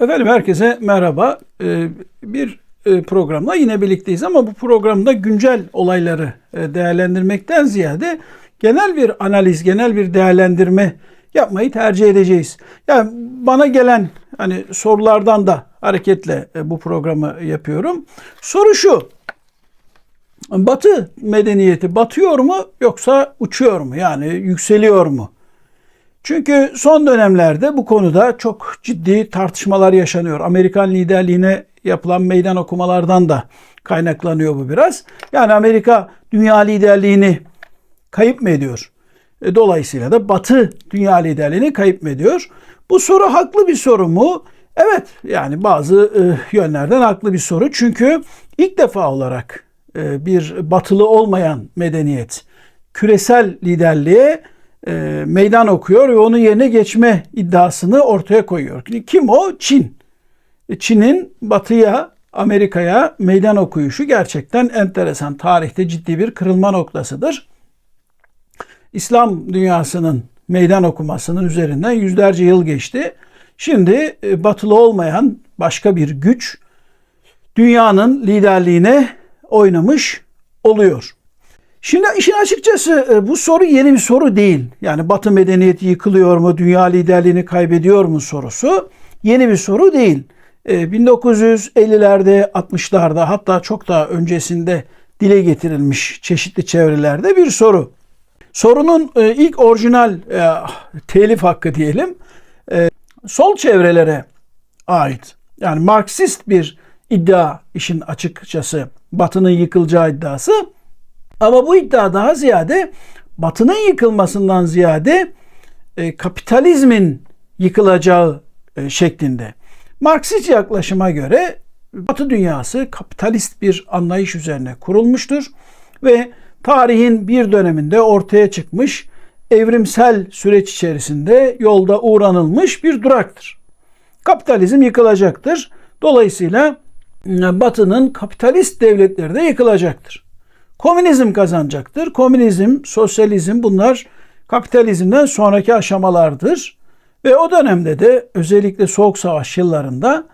Efendim herkese merhaba. Ee, Bir e, programla yine birlikteyiz ama bu programda güncel olayları e, değerlendirmekten ziyade genel bir analiz, genel bir değerlendirme yapmayı tercih edeceğiz. Yani bana gelen hani sorulardan da hareketle e, bu programı yapıyorum. Soru şu. Batı medeniyeti batıyor mu yoksa uçuyor mu? Yani yükseliyor mu? Çünkü son dönemlerde bu konuda çok ciddi tartışmalar yaşanıyor. Amerikan liderliğine yapılan meydan okumalardan da kaynaklanıyor bu biraz. Yani Amerika dünya liderliğini kayıp mı ediyor? E, Dolayısıyla da Batı dünya liderliğini kayıp mı ediyor? Bu soru haklı bir soru mu? Evet yani bazı e, yönlerden haklı bir soru. Çünkü ilk defa olarak e, bir batılı olmayan medeniyet küresel liderliğe e, meydan okuyor ve onun yerine geçme iddiasını ortaya koyuyor. Kim o? Çin. E, Çin'in batıya, Amerika'ya meydan okuyuşu gerçekten enteresan. Tarihte ciddi bir kırılma noktasıdır. İslam dünyasının meydan okumasının üzerinden yüzlerce yıl geçti. Şimdi e, batılı olmayan başka bir güç dünyanın liderliğine oynamış oluyor. Şimdi işin açıkçası e, bu soru yeni bir soru değil. Yani Batı medeniyeti yıkılıyor mu, dünya liderliğini kaybediyor mu sorusu yeni bir soru değil. E, 1950'lerde, 60'larda hatta çok daha öncesinde dile getirilmiş çeşitli çevrelerde bir soru. Sorunun e, ilk orijinal e, telif hakkı diyelim e, sol çevrelere ait. Yani Marksist bir iddia işin açıkçası Batı'nın yıkılacağı iddiası. Ama bu iddia daha ziyade Batı'nın yıkılmasından ziyade e, kapitalizmin yıkılacağı e, şeklinde. Marksist yaklaşıma göre Batı dünyası kapitalist bir anlayış üzerine kurulmuştur ve tarihin bir döneminde ortaya çıkmış evrimsel süreç içerisinde yolda uğranılmış bir duraktır. Kapitalizm yıkılacaktır. Dolayısıyla e, Batı'nın kapitalist devletleri de yıkılacaktır. Komünizm kazanacaktır. Komünizm, sosyalizm bunlar kapitalizmden sonraki aşamalardır. Ve o dönemde de özellikle Soğuk Savaş yıllarında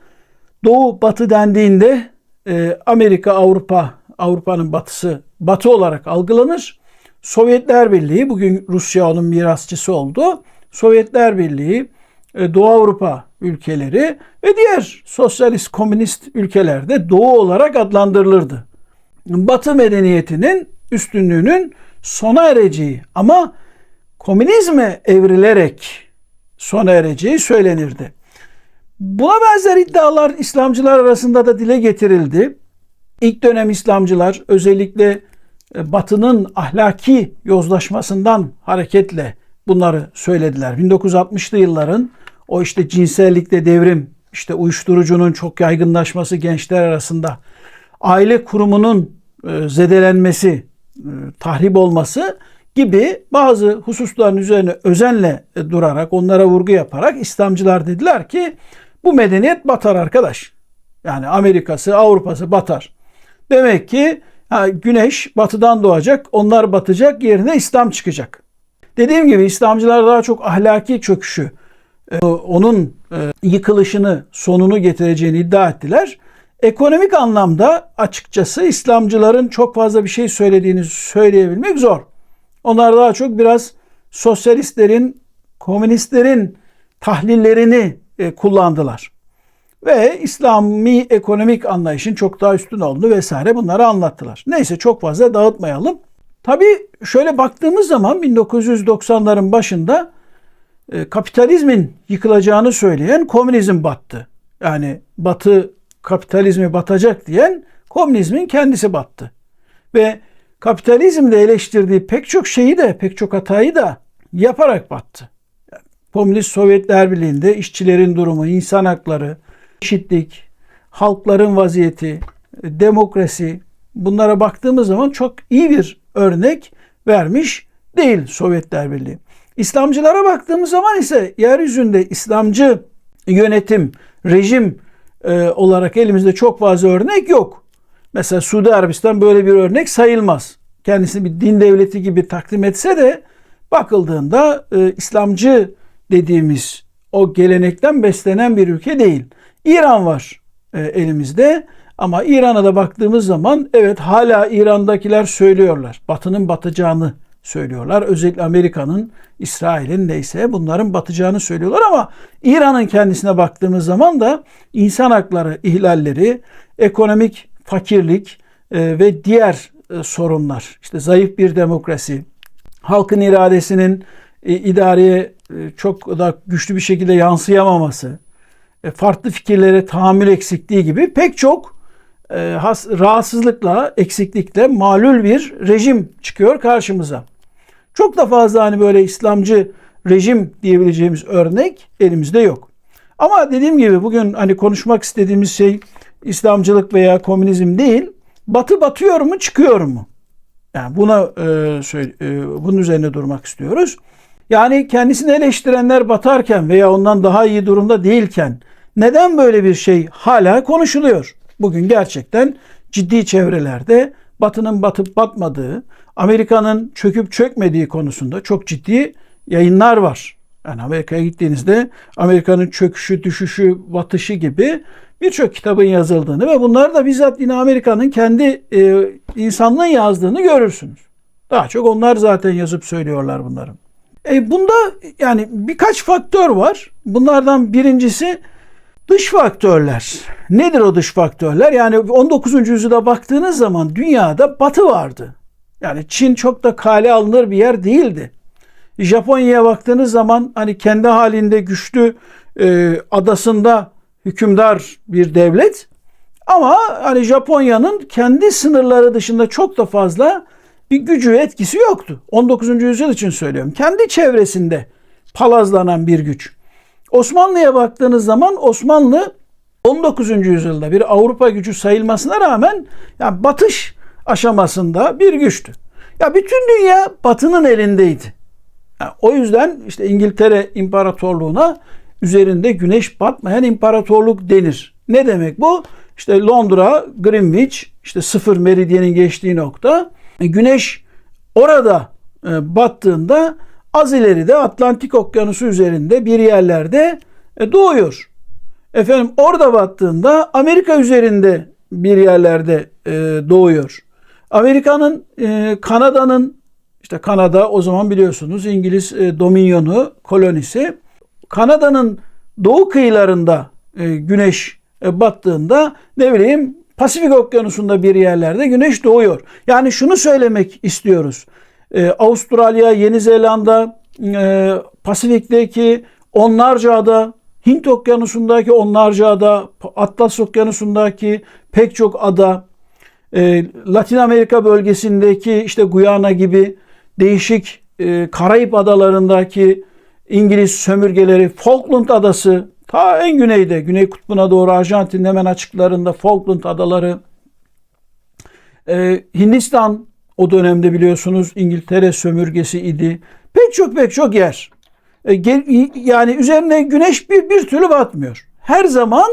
Doğu Batı dendiğinde e, Amerika, Avrupa, Avrupa'nın batısı batı olarak algılanır. Sovyetler Birliği, bugün Rusya onun mirasçısı oldu. Sovyetler Birliği, e, Doğu Avrupa ülkeleri ve diğer sosyalist komünist ülkelerde Doğu olarak adlandırılırdı. Batı medeniyetinin üstünlüğünün sona ereceği ama komünizme evrilerek sona ereceği söylenirdi. Buna benzer iddialar İslamcılar arasında da dile getirildi. İlk dönem İslamcılar özellikle e, Batı'nın ahlaki yozlaşmasından hareketle bunları söylediler. 1960'lı yılların o işte cinsellikte devrim, işte uyuşturucunun çok yaygınlaşması gençler arasında, aile kurumunun zedelenmesi, e, tahrip olması gibi bazı hususların üzerine özenle durarak, onlara vurgu yaparak İslamcılar dediler ki bu medeniyet batar arkadaş. Yani Amerika'sı, Avrupa'sı batar. Demek ki ha, güneş batıdan doğacak, onlar batacak, yerine İslam çıkacak. Dediğim gibi İslamcılar daha çok ahlaki çöküşü, e, onun e, yıkılışını, sonunu getireceğini iddia ettiler. Ekonomik anlamda açıkçası İslamcıların çok fazla bir şey söylediğini söyleyebilmek zor. Onlar daha çok biraz sosyalistlerin, komünistlerin tahlillerini e, kullandılar. Ve İslami ekonomik anlayışın çok daha üstün olduğunu vesaire bunları anlattılar. Neyse çok fazla dağıtmayalım. Tabii şöyle baktığımız zaman 1990'ların başında e, kapitalizmin yıkılacağını söyleyen komünizm battı. Yani batı kapitalizmi batacak diyen komünizmin kendisi battı. Ve kapitalizmde eleştirdiği pek çok şeyi de pek çok hatayı da yaparak battı. Yani Komünist Sovyetler Birliği'nde işçilerin durumu, insan hakları, eşitlik, halkların vaziyeti, demokrasi bunlara baktığımız zaman çok iyi bir örnek vermiş değil Sovyetler Birliği. İslamcılara baktığımız zaman ise yeryüzünde İslamcı yönetim, rejim e, olarak elimizde çok fazla örnek yok. Mesela Suudi Arabistan böyle bir örnek sayılmaz. Kendisini bir din devleti gibi takdim etse de bakıldığında e, İslamcı dediğimiz o gelenekten beslenen bir ülke değil. İran var e, elimizde ama İran'a da baktığımız zaman evet hala İran'dakiler söylüyorlar. Batı'nın batacağını söylüyorlar. Özellikle Amerika'nın, İsrail'in neyse bunların batacağını söylüyorlar ama İran'ın kendisine baktığımız zaman da insan hakları ihlalleri, ekonomik fakirlik e, ve diğer e, sorunlar, işte zayıf bir demokrasi, halkın iradesinin e, idareye çok da güçlü bir şekilde yansıyamaması, farklı fikirlere tahammül eksikliği gibi pek çok rahatsızlıkla, eksiklikle malul bir rejim çıkıyor karşımıza. Çok da fazla hani böyle İslamcı rejim diyebileceğimiz örnek elimizde yok. Ama dediğim gibi bugün hani konuşmak istediğimiz şey İslamcılık veya komünizm değil. Batı batıyor mu çıkıyor mu? Yani buna e, söyle, e, bunun üzerine durmak istiyoruz. Yani kendisini eleştirenler batarken veya ondan daha iyi durumda değilken neden böyle bir şey hala konuşuluyor? Bugün gerçekten ciddi çevrelerde Batı'nın batıp batmadığı, Amerika'nın çöküp çökmediği konusunda çok ciddi yayınlar var. Yani Amerika'ya gittiğinizde Amerika'nın çöküşü, düşüşü, batışı gibi birçok kitabın yazıldığını ve bunları da bizzat yine Amerika'nın kendi e, insanlığın yazdığını görürsünüz. Daha çok onlar zaten yazıp söylüyorlar bunların. E, bunda yani birkaç faktör var. Bunlardan birincisi dış faktörler. Nedir o dış faktörler? Yani 19. yüzyıla baktığınız zaman dünyada batı vardı. Yani Çin çok da kale alınır bir yer değildi. Japonya'ya baktığınız zaman hani kendi halinde güçlü e, adasında hükümdar bir devlet ama hani Japonya'nın kendi sınırları dışında çok da fazla bir gücü etkisi yoktu. 19. yüzyıl için söylüyorum. Kendi çevresinde palazlanan bir güç. Osmanlı'ya baktığınız zaman Osmanlı 19. yüzyılda bir Avrupa gücü sayılmasına rağmen yani batış aşamasında bir güçtü. Ya bütün dünya batının elindeydi. Yani o yüzden işte İngiltere İmparatorluğu'na üzerinde güneş batmayan imparatorluk denir. Ne demek bu? İşte Londra, Greenwich, işte sıfır meridyenin geçtiği nokta. E, güneş orada e, battığında az ileride Atlantik Okyanusu üzerinde bir yerlerde e, doğuyor. Efendim orada battığında Amerika üzerinde bir yerlerde doğuyor. Amerika'nın, Kanada'nın işte Kanada o zaman biliyorsunuz İngiliz dominyonu, kolonisi. Kanada'nın doğu kıyılarında güneş battığında ne bileyim Pasifik Okyanusu'nda bir yerlerde güneş doğuyor. Yani şunu söylemek istiyoruz. Ee, Avustralya, Yeni Zelanda, e, Pasifik'teki onlarca ada, Hint Okyanusu'ndaki onlarca ada, Atlas Okyanusu'ndaki pek çok ada, e, Latin Amerika bölgesindeki işte Guyana gibi değişik e, Karayip adalarındaki İngiliz sömürgeleri, Falkland Adası, Ta en güneyde, Güney Kutbu'na doğru Arjantin'in hemen açıklarında Falkland Adaları, ee, Hindistan o dönemde biliyorsunuz İngiltere sömürgesi idi. Pek çok pek çok yer. Ee, yani üzerine güneş bir, bir türlü batmıyor. Her zaman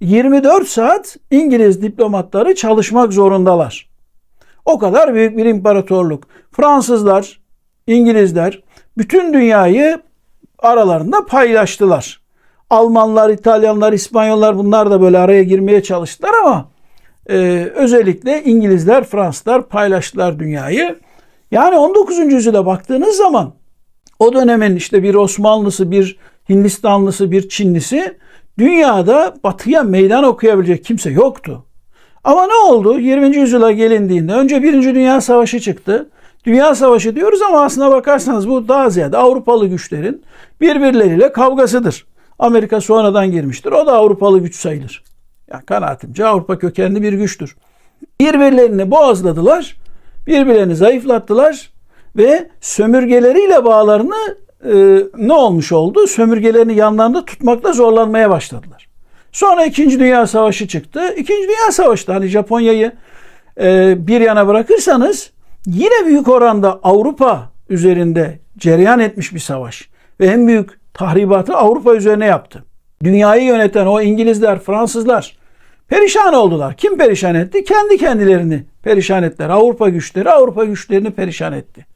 24 saat İngiliz diplomatları çalışmak zorundalar. O kadar büyük bir imparatorluk. Fransızlar, İngilizler bütün dünyayı aralarında paylaştılar. Almanlar, İtalyanlar, İspanyollar bunlar da böyle araya girmeye çalıştılar ama e, özellikle İngilizler, Fransızlar paylaştılar dünyayı. Yani 19. yüzyıla baktığınız zaman o dönemin işte bir Osmanlısı, bir Hindistanlısı, bir Çinlisi dünyada batıya meydan okuyabilecek kimse yoktu. Ama ne oldu? 20. yüzyıla gelindiğinde önce Birinci Dünya Savaşı çıktı. Dünya Savaşı diyoruz ama aslına bakarsanız bu daha ziyade Avrupalı güçlerin birbirleriyle kavgasıdır. Amerika sonradan girmiştir. O da Avrupalı güç sayılır. Yani kanaatimce Avrupa kökenli bir güçtür. Birbirlerini boğazladılar, birbirlerini zayıflattılar ve sömürgeleriyle bağlarını e, ne olmuş oldu? Sömürgelerini yanlarında tutmakta zorlanmaya başladılar. Sonra İkinci Dünya Savaşı çıktı. İkinci Dünya Savaşı'da hani Japonya'yı e, bir yana bırakırsanız yine büyük oranda Avrupa üzerinde cereyan etmiş bir savaş. Ve en büyük tahribatı Avrupa üzerine yaptı. Dünyayı yöneten o İngilizler, Fransızlar perişan oldular. Kim perişan etti? Kendi kendilerini perişan ettiler. Avrupa güçleri Avrupa güçlerini perişan etti.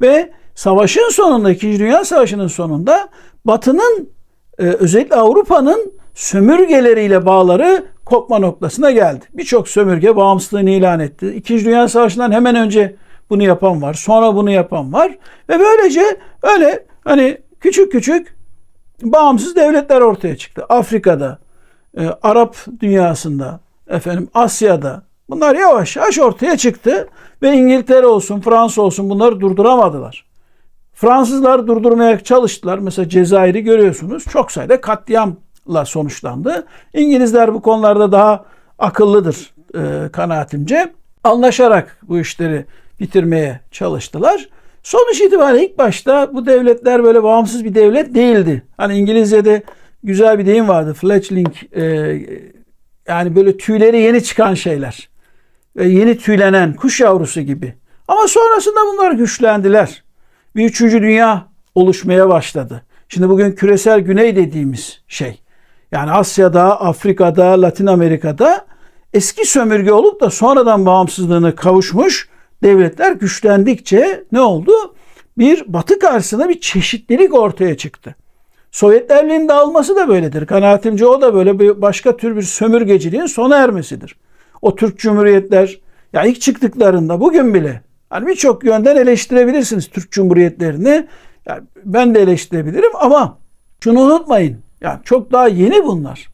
Ve savaşın sonunda, İkinci Dünya Savaşı'nın sonunda Batı'nın e, özellikle Avrupa'nın sömürgeleriyle bağları kopma noktasına geldi. Birçok sömürge bağımsızlığını ilan etti. İkinci Dünya Savaşı'ndan hemen önce bunu yapan var. Sonra bunu yapan var. Ve böylece öyle hani küçük küçük bağımsız devletler ortaya çıktı. Afrika'da, e, Arap dünyasında, efendim Asya'da bunlar yavaş yavaş ortaya çıktı ve İngiltere olsun, Fransa olsun bunları durduramadılar. Fransızlar durdurmaya çalıştılar. Mesela Cezayir'i görüyorsunuz. Çok sayıda katliamla sonuçlandı. İngilizler bu konularda daha akıllıdır e, kanaatimce. Anlaşarak bu işleri bitirmeye çalıştılar. Sonuç itibariyle ilk başta bu devletler böyle bağımsız bir devlet değildi. Hani İngilizce'de güzel bir deyim vardı. Fledgling e, yani böyle tüyleri yeni çıkan şeyler. Ve yeni tüylenen kuş yavrusu gibi. Ama sonrasında bunlar güçlendiler. Bir üçüncü dünya oluşmaya başladı. Şimdi bugün küresel güney dediğimiz şey. Yani Asya'da, Afrika'da, Latin Amerika'da eski sömürge olup da sonradan bağımsızlığını kavuşmuş devletler güçlendikçe ne oldu? Bir batı karşısında bir çeşitlilik ortaya çıktı. Sovyetler Birliği'nin dağılması da böyledir. Kanaatimce o da böyle bir başka tür bir sömürgeciliğin sona ermesidir. O Türk Cumhuriyetler ya ilk çıktıklarında bugün bile hani birçok yönden eleştirebilirsiniz Türk Cumhuriyetlerini. Yani ben de eleştirebilirim ama şunu unutmayın. Yani çok daha yeni bunlar.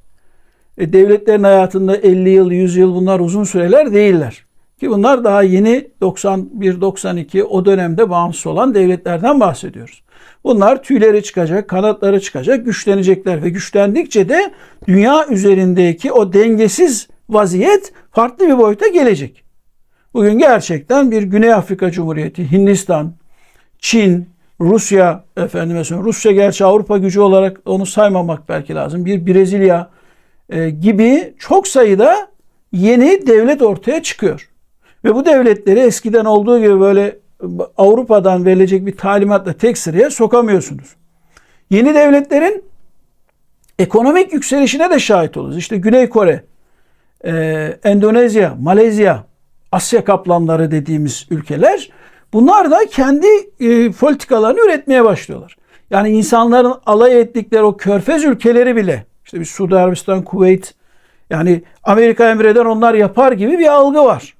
E, devletlerin hayatında 50 yıl, 100 yıl bunlar uzun süreler değiller. Ki bunlar daha yeni 91-92 o dönemde bağımsız olan devletlerden bahsediyoruz. Bunlar tüyleri çıkacak, kanatları çıkacak, güçlenecekler ve güçlendikçe de dünya üzerindeki o dengesiz vaziyet farklı bir boyuta gelecek. Bugün gerçekten bir Güney Afrika Cumhuriyeti, Hindistan, Çin, Rusya efendime söyleyeyim. Rusya gerçi Avrupa gücü olarak onu saymamak belki lazım. Bir Brezilya e, gibi çok sayıda yeni devlet ortaya çıkıyor. Ve bu devletleri eskiden olduğu gibi böyle Avrupa'dan verilecek bir talimatla tek sıraya sokamıyorsunuz. Yeni devletlerin ekonomik yükselişine de şahit oluruz. İşte Güney Kore, e, Endonezya, Malezya, Asya kaplanları dediğimiz ülkeler bunlar da kendi e, politikalarını üretmeye başlıyorlar. Yani insanların alay ettikleri o körfez ülkeleri bile işte bir Suudi Arabistan, Kuveyt yani Amerika emreden onlar yapar gibi bir algı var.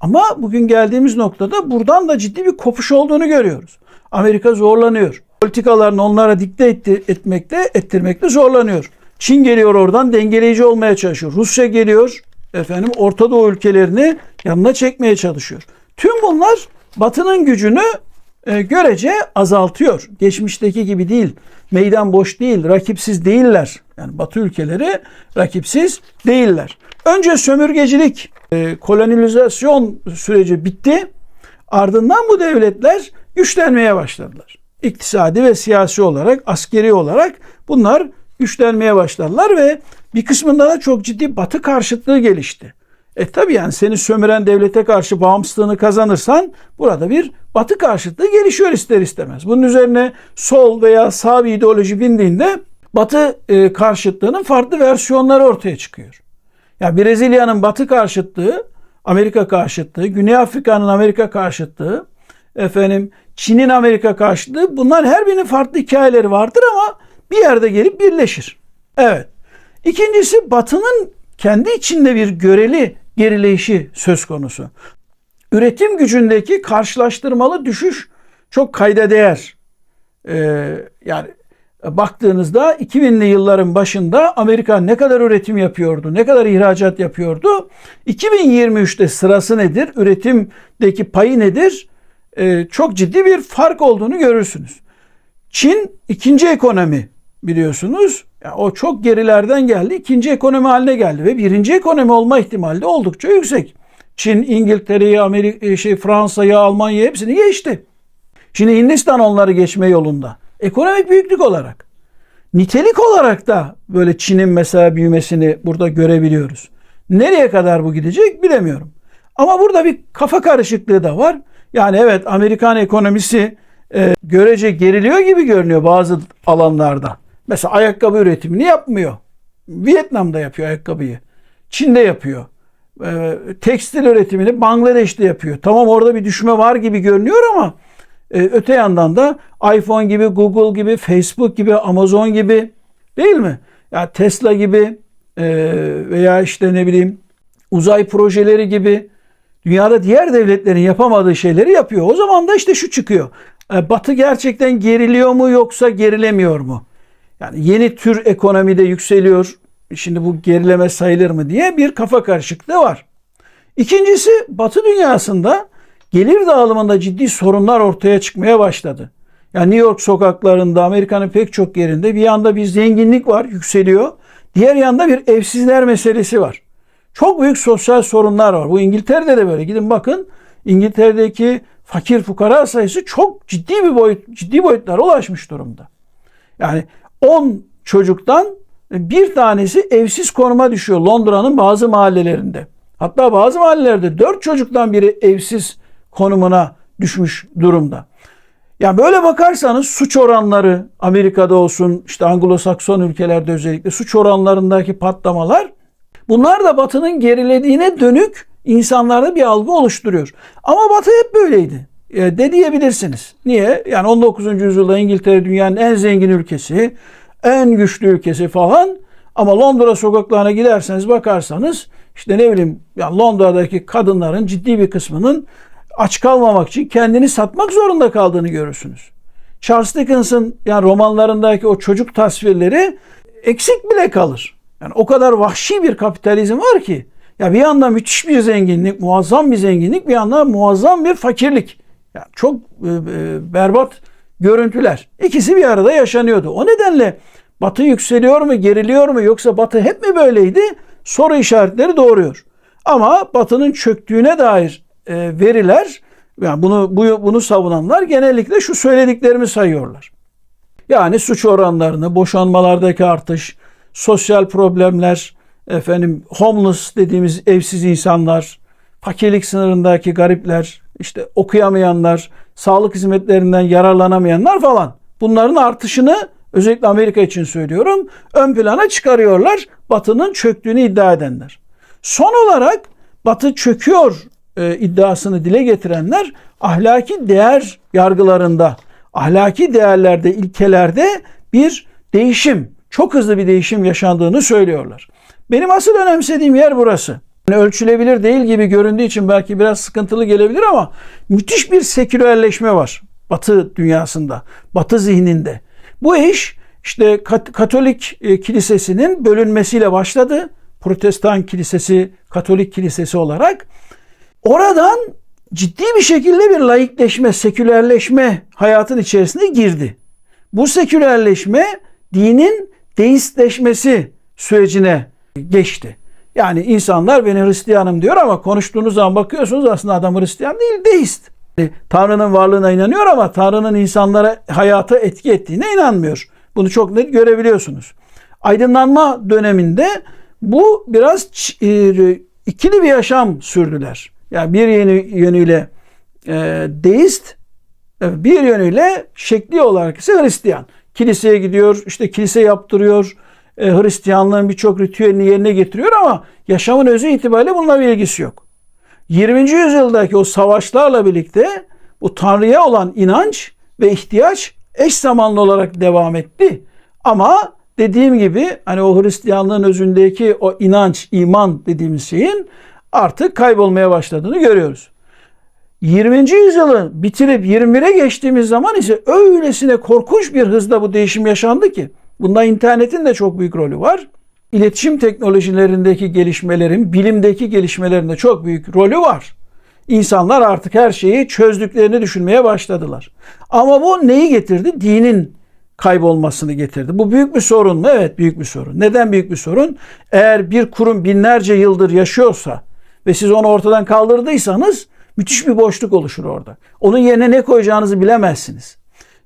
Ama bugün geldiğimiz noktada buradan da ciddi bir kopuş olduğunu görüyoruz. Amerika zorlanıyor. Politikalarını onlara dikte etti, etmekte, ettirmekte zorlanıyor. Çin geliyor oradan dengeleyici olmaya çalışıyor. Rusya geliyor efendim Orta Doğu ülkelerini yanına çekmeye çalışıyor. Tüm bunlar Batı'nın gücünü e, görece azaltıyor. Geçmişteki gibi değil. Meydan boş değil, rakipsiz değiller. Yani Batı ülkeleri rakipsiz değiller. Önce sömürgecilik, e, kolonizasyon süreci bitti. Ardından bu devletler güçlenmeye başladılar. İktisadi ve siyasi olarak, askeri olarak bunlar güçlenmeye başladılar ve bir kısmında da çok ciddi batı karşıtlığı gelişti. E tabi yani seni sömüren devlete karşı bağımsızlığını kazanırsan burada bir batı karşıtlığı gelişiyor ister istemez. Bunun üzerine sol veya sağ bir ideoloji bindiğinde batı e, karşıtlığının farklı versiyonları ortaya çıkıyor. Ya yani Brezilya'nın batı karşıtlığı, Amerika karşıtlığı, Güney Afrika'nın Amerika karşıtlığı, efendim Çin'in Amerika karşıtlığı bunlar her birinin farklı hikayeleri vardır ama bir yerde gelip birleşir. Evet. İkincisi Batı'nın kendi içinde bir göreli gerileyişi söz konusu. Üretim gücündeki karşılaştırmalı düşüş çok kayda değer. Ee, yani baktığınızda 2000'li yılların başında Amerika ne kadar üretim yapıyordu, ne kadar ihracat yapıyordu? 2023'te sırası nedir? Üretimdeki payı nedir? Ee, çok ciddi bir fark olduğunu görürsünüz. Çin ikinci ekonomi biliyorsunuz. Yani o çok gerilerden geldi. ikinci ekonomi haline geldi ve birinci ekonomi olma ihtimali de oldukça yüksek. Çin, İngiltere'yi, Amerika, şey, Fransa'yı, Almanya'yı hepsini geçti. Şimdi Hindistan onları geçme yolunda. Ekonomik büyüklük olarak. Nitelik olarak da böyle Çin'in mesela büyümesini burada görebiliyoruz. Nereye kadar bu gidecek bilemiyorum. Ama burada bir kafa karışıklığı da var. Yani evet Amerikan ekonomisi e, görece geriliyor gibi görünüyor bazı alanlarda. Mesela ayakkabı üretimini yapmıyor. Vietnam'da yapıyor ayakkabıyı. Çin'de yapıyor. Ee, tekstil üretimini Bangladeş'te yapıyor. Tamam orada bir düşme var gibi görünüyor ama e, öte yandan da iPhone gibi, Google gibi, Facebook gibi, Amazon gibi Değil mi? Ya Tesla gibi e, veya işte ne bileyim uzay projeleri gibi dünyada diğer devletlerin yapamadığı şeyleri yapıyor. O zaman da işte şu çıkıyor. E, Batı gerçekten geriliyor mu yoksa gerilemiyor mu? Yani yeni tür ekonomide yükseliyor. Şimdi bu gerileme sayılır mı diye bir kafa karışıklığı var. İkincisi Batı dünyasında gelir dağılımında ciddi sorunlar ortaya çıkmaya başladı. Yani New York sokaklarında, Amerika'nın pek çok yerinde bir yanda bir zenginlik var, yükseliyor. Diğer yanda bir evsizler meselesi var. Çok büyük sosyal sorunlar var. Bu İngiltere'de de böyle. Gidin bakın İngiltere'deki fakir fukara sayısı çok ciddi bir boyut, ciddi boyutlara ulaşmış durumda. Yani 10 çocuktan bir tanesi evsiz konuma düşüyor Londra'nın bazı mahallelerinde. Hatta bazı mahallelerde 4 çocuktan biri evsiz konumuna düşmüş durumda. Yani böyle bakarsanız suç oranları Amerika'da olsun işte Anglo-Sakson ülkelerde özellikle suç oranlarındaki patlamalar bunlar da Batı'nın gerilediğine dönük insanlarda bir algı oluşturuyor. Ama Batı hep böyleydi. De diyebilirsiniz. Niye? Yani 19. yüzyılda İngiltere dünyanın en zengin ülkesi, en güçlü ülkesi falan. Ama Londra sokaklarına giderseniz bakarsanız işte ne bileyim yani Londra'daki kadınların ciddi bir kısmının aç kalmamak için kendini satmak zorunda kaldığını görürsünüz. Charles Dickens'ın yani romanlarındaki o çocuk tasvirleri eksik bile kalır. Yani o kadar vahşi bir kapitalizm var ki ya bir yandan müthiş bir zenginlik, muazzam bir zenginlik, bir yandan muazzam bir fakirlik. Yani çok e, e, berbat görüntüler. İkisi bir arada yaşanıyordu. O nedenle Batı yükseliyor mu, geriliyor mu yoksa Batı hep mi böyleydi? Soru işaretleri doğuruyor. Ama Batı'nın çöktüğüne dair e, veriler, yani bunu bu, bunu savunanlar genellikle şu söylediklerimi sayıyorlar. Yani suç oranlarını, boşanmalardaki artış, sosyal problemler, efendim homeless dediğimiz evsiz insanlar, fakirlik sınırındaki garipler, işte okuyamayanlar, sağlık hizmetlerinden yararlanamayanlar falan. Bunların artışını özellikle Amerika için söylüyorum ön plana çıkarıyorlar Batı'nın çöktüğünü iddia edenler. Son olarak Batı çöküyor e, iddiasını dile getirenler ahlaki değer yargılarında, ahlaki değerlerde, ilkelerde bir değişim, çok hızlı bir değişim yaşandığını söylüyorlar. Benim asıl önemsediğim yer burası. Yani ölçülebilir değil gibi göründüğü için belki biraz sıkıntılı gelebilir ama müthiş bir sekülerleşme var Batı dünyasında, Batı zihninde. Bu iş işte Katolik e, kilisesinin bölünmesiyle başladı. Protestan kilisesi, Katolik kilisesi olarak. Oradan ciddi bir şekilde bir laikleşme, sekülerleşme hayatın içerisine girdi. Bu sekülerleşme dinin deistleşmesi sürecine geçti. Yani insanlar beni Hristiyanım diyor ama konuştuğunuz zaman bakıyorsunuz aslında adam Hristiyan değil, deist. Tanrı'nın varlığına inanıyor ama Tanrı'nın insanlara hayata etki ettiğine inanmıyor. Bunu çok net görebiliyorsunuz. Aydınlanma döneminde bu biraz e, ikili bir yaşam sürdüler. Yani bir yönü, yönüyle e, deist, e, bir yönüyle şekli olarak ise Hristiyan. Kiliseye gidiyor, işte kilise yaptırıyor, e, Hristiyanlığın birçok ritüelini yerine getiriyor ama yaşamın özü itibariyle bununla bir ilgisi yok. 20. yüzyıldaki o savaşlarla birlikte bu Tanrı'ya olan inanç ve ihtiyaç eş zamanlı olarak devam etti. Ama dediğim gibi hani o Hristiyanlığın özündeki o inanç, iman dediğimiz şeyin artık kaybolmaya başladığını görüyoruz. 20. yüzyılı bitirip 21'e geçtiğimiz zaman ise öylesine korkunç bir hızda bu değişim yaşandı ki bunda internetin de çok büyük rolü var. İletişim teknolojilerindeki gelişmelerin, bilimdeki gelişmelerinde çok büyük rolü var. İnsanlar artık her şeyi çözdüklerini düşünmeye başladılar. Ama bu neyi getirdi? Dinin kaybolmasını getirdi. Bu büyük bir sorun mu? Evet büyük bir sorun. Neden büyük bir sorun? Eğer bir kurum binlerce yıldır yaşıyorsa ve siz onu ortadan kaldırdıysanız müthiş bir boşluk oluşur orada. Onun yerine ne koyacağınızı bilemezsiniz.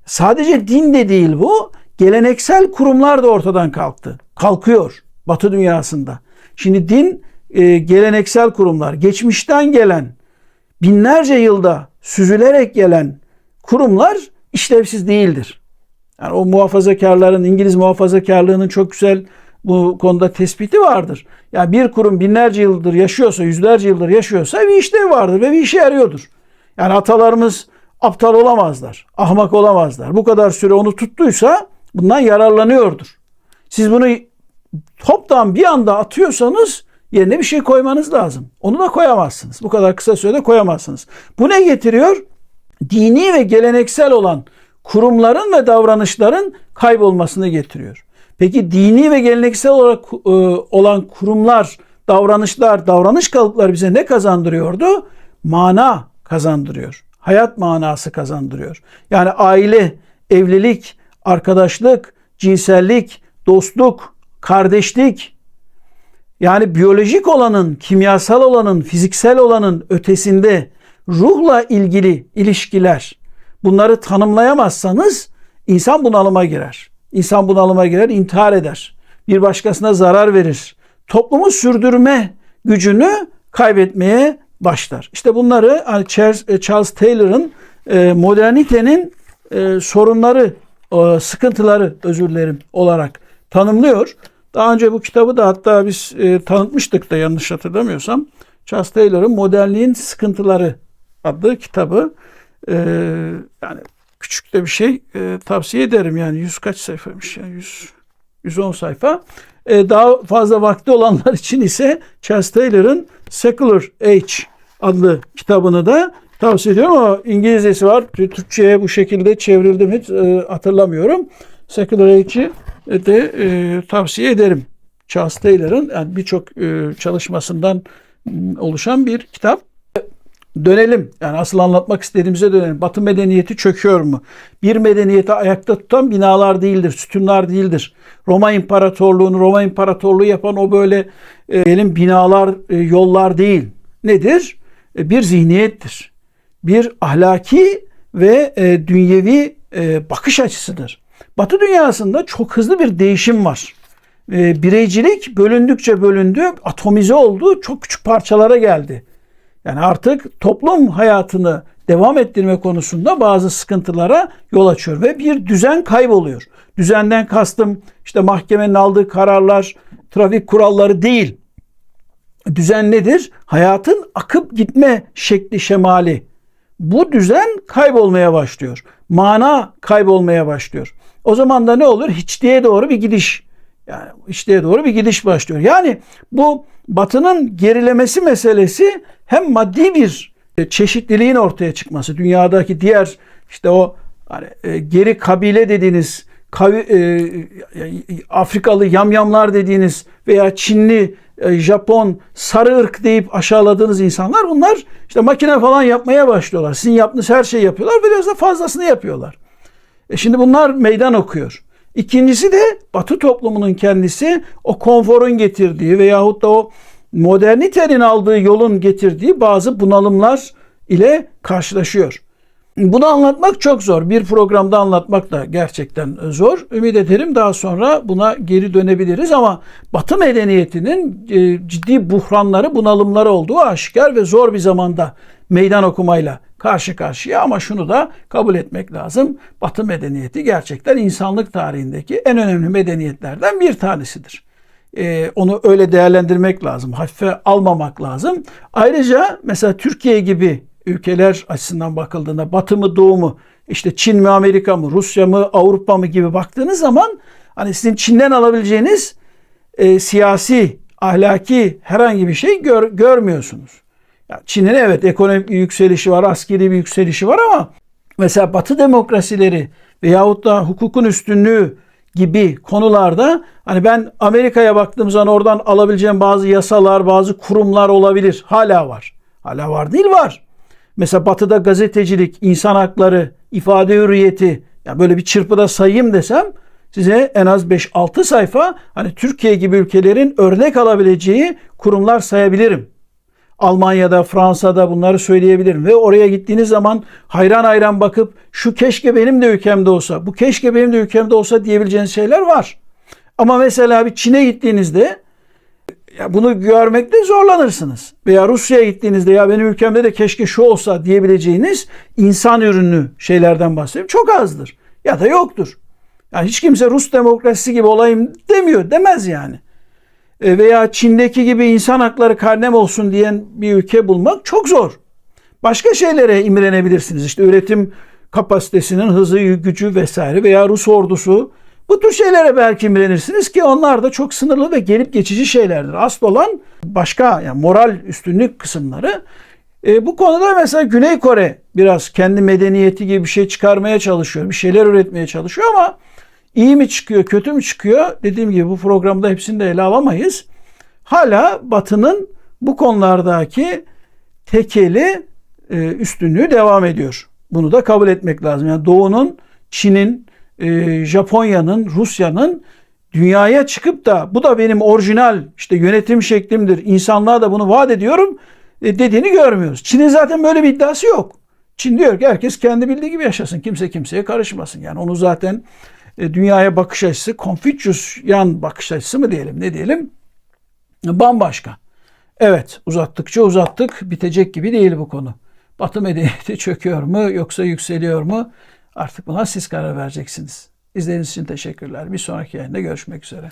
Sadece din de değil bu. Geleneksel kurumlar da ortadan kalktı. Kalkıyor Batı dünyasında. Şimdi din e, geleneksel kurumlar, geçmişten gelen, binlerce yılda süzülerek gelen kurumlar işlevsiz değildir. Yani o muhafazakarların, İngiliz muhafazakarlığının çok güzel bu konuda tespiti vardır. Yani bir kurum binlerce yıldır yaşıyorsa, yüzlerce yıldır yaşıyorsa bir işlevi vardır ve bir işe yarıyordur. Yani atalarımız aptal olamazlar, ahmak olamazlar. Bu kadar süre onu tuttuysa bundan yararlanıyordur. Siz bunu toptan bir anda atıyorsanız yerine bir şey koymanız lazım. Onu da koyamazsınız. Bu kadar kısa sürede koyamazsınız. Bu ne getiriyor? Dini ve geleneksel olan kurumların ve davranışların kaybolmasını getiriyor. Peki dini ve geleneksel olarak e, olan kurumlar, davranışlar, davranış kalıpları bize ne kazandırıyordu? Mana kazandırıyor. Hayat manası kazandırıyor. Yani aile, evlilik, arkadaşlık, cinsellik, dostluk, kardeşlik, yani biyolojik olanın, kimyasal olanın, fiziksel olanın ötesinde ruhla ilgili ilişkiler bunları tanımlayamazsanız insan bunalıma girer. İnsan bunalıma girer, intihar eder. Bir başkasına zarar verir. Toplumu sürdürme gücünü kaybetmeye başlar. İşte bunları hani Charles Taylor'ın e, modernitenin e, sorunları, sıkıntıları özür dilerim olarak tanımlıyor. Daha önce bu kitabı da hatta biz e, tanıtmıştık da yanlış hatırlamıyorsam. Charles Taylor'ın Modernliğin Sıkıntıları adlı kitabı. E, yani küçük de bir şey e, tavsiye ederim. Yani yüz kaç sayfaymış? Yani 100, 110 sayfa. E, daha fazla vakti olanlar için ise Charles Taylor'ın Secular Age adlı kitabını da tavsiye ediyorum ama İngilizcesi var. Türkçe'ye bu şekilde çevrildi mi e, hatırlamıyorum. Secular Age'i de e, tavsiye ederim. Charles Taylor'ın yani birçok e, çalışmasından oluşan bir kitap. Dönelim. Yani asıl anlatmak istediğimize dönelim. Batı medeniyeti çöküyor mu? Bir medeniyeti ayakta tutan binalar değildir, sütunlar değildir. Roma İmparatorluğu'nu Roma İmparatorluğu yapan o böyle e, binalar, e, yollar değil. Nedir? E, bir zihniyettir. Bir ahlaki ve e, dünyevi e, bakış açısıdır. Batı dünyasında çok hızlı bir değişim var. E, bireycilik bölündükçe bölündü, atomize oldu, çok küçük parçalara geldi. Yani artık toplum hayatını devam ettirme konusunda bazı sıkıntılara yol açıyor ve bir düzen kayboluyor. Düzenden kastım işte mahkemenin aldığı kararlar, trafik kuralları değil. Düzen nedir? Hayatın akıp gitme şekli şemali. Bu düzen kaybolmaya başlıyor. Mana kaybolmaya başlıyor. O zaman da ne olur? Hiçliğe doğru bir gidiş. Yani hiçliğe doğru bir gidiş başlıyor. Yani bu batının gerilemesi meselesi hem maddi bir çeşitliliğin ortaya çıkması, dünyadaki diğer işte o hani e, geri kabile dediğiniz kavi, e, Afrikalı yamyamlar dediğiniz veya Çinli, Japon, sarı ırk deyip aşağıladığınız insanlar bunlar işte makine falan yapmaya başlıyorlar. Sizin yaptığınız her şeyi yapıyorlar ve biraz da fazlasını yapıyorlar. E şimdi bunlar meydan okuyor. İkincisi de Batı toplumunun kendisi o konforun getirdiği veyahut da o modernitenin aldığı yolun getirdiği bazı bunalımlar ile karşılaşıyor. Bunu anlatmak çok zor. Bir programda anlatmak da gerçekten zor. Ümit ederim daha sonra buna geri dönebiliriz ama Batı medeniyetinin e, ciddi buhranları, bunalımları olduğu aşikar ve zor bir zamanda meydan okumayla karşı karşıya ama şunu da kabul etmek lazım. Batı medeniyeti gerçekten insanlık tarihindeki en önemli medeniyetlerden bir tanesidir. Ee, onu öyle değerlendirmek lazım. Hafife almamak lazım. Ayrıca mesela Türkiye gibi ülkeler açısından bakıldığında Batı mı Doğu mu işte Çin mi Amerika mı Rusya mı Avrupa mı gibi baktığınız zaman hani sizin Çin'den alabileceğiniz e, siyasi, ahlaki herhangi bir şey gör, görmüyorsunuz. Yani Çin'in evet ekonomik bir yükselişi var, askeri bir yükselişi var ama mesela Batı demokrasileri veyahut da hukukun üstünlüğü gibi konularda hani ben Amerika'ya baktığım zaman oradan alabileceğim bazı yasalar, bazı kurumlar olabilir. Hala var. Hala var değil var. Mesela Batı'da gazetecilik, insan hakları, ifade hürriyeti ya böyle bir çırpıda sayayım desem size en az 5-6 sayfa hani Türkiye gibi ülkelerin örnek alabileceği kurumlar sayabilirim. Almanya'da, Fransa'da bunları söyleyebilirim. Ve oraya gittiğiniz zaman hayran hayran bakıp şu keşke benim de ülkemde olsa, bu keşke benim de ülkemde olsa diyebileceğiniz şeyler var. Ama mesela bir Çin'e gittiğinizde ya bunu görmekte zorlanırsınız. Veya Rusya'ya gittiğinizde ya benim ülkemde de keşke şu olsa diyebileceğiniz insan ürünü şeylerden bahsediyorum. Çok azdır. Ya da yoktur. Yani hiç kimse Rus demokrasisi gibi olayım demiyor. Demez yani. E, veya Çin'deki gibi insan hakları karnem olsun diyen bir ülke bulmak çok zor. Başka şeylere imrenebilirsiniz. İşte üretim kapasitesinin hızı, gücü vesaire veya Rus ordusu Bu tür şeylere belki imrenirsiniz ki onlar da çok sınırlı ve gelip geçici şeylerdir. Asıl olan başka yani moral üstünlük kısımları. E, bu konuda mesela Güney Kore biraz kendi medeniyeti gibi bir şey çıkarmaya çalışıyor. Bir şeyler üretmeye çalışıyor ama iyi mi çıkıyor, kötü mü çıkıyor? Dediğim gibi bu programda hepsini de ele alamayız. Hala Batı'nın bu konulardaki tekeli e, üstünlüğü devam ediyor. Bunu da kabul etmek lazım. Yani Doğu'nun, Çin'in, e, Japonya'nın, Rusya'nın dünyaya çıkıp da bu da benim orijinal işte yönetim şeklimdir. İnsanlığa da bunu vaat ediyorum e, dediğini görmüyoruz. Çin'in zaten böyle bir iddiası yok. Çin diyor ki herkes kendi bildiği gibi yaşasın. Kimse kimseye karışmasın. Yani onu zaten e, dünyaya bakış açısı, Confucius'yan bakış açısı mı diyelim ne diyelim bambaşka. Evet uzattıkça uzattık bitecek gibi değil bu konu. Batı medeniyeti çöküyor mu yoksa yükseliyor mu? Artık buna siz karar vereceksiniz. İzlediğiniz için teşekkürler. Bir sonraki yayında görüşmek üzere.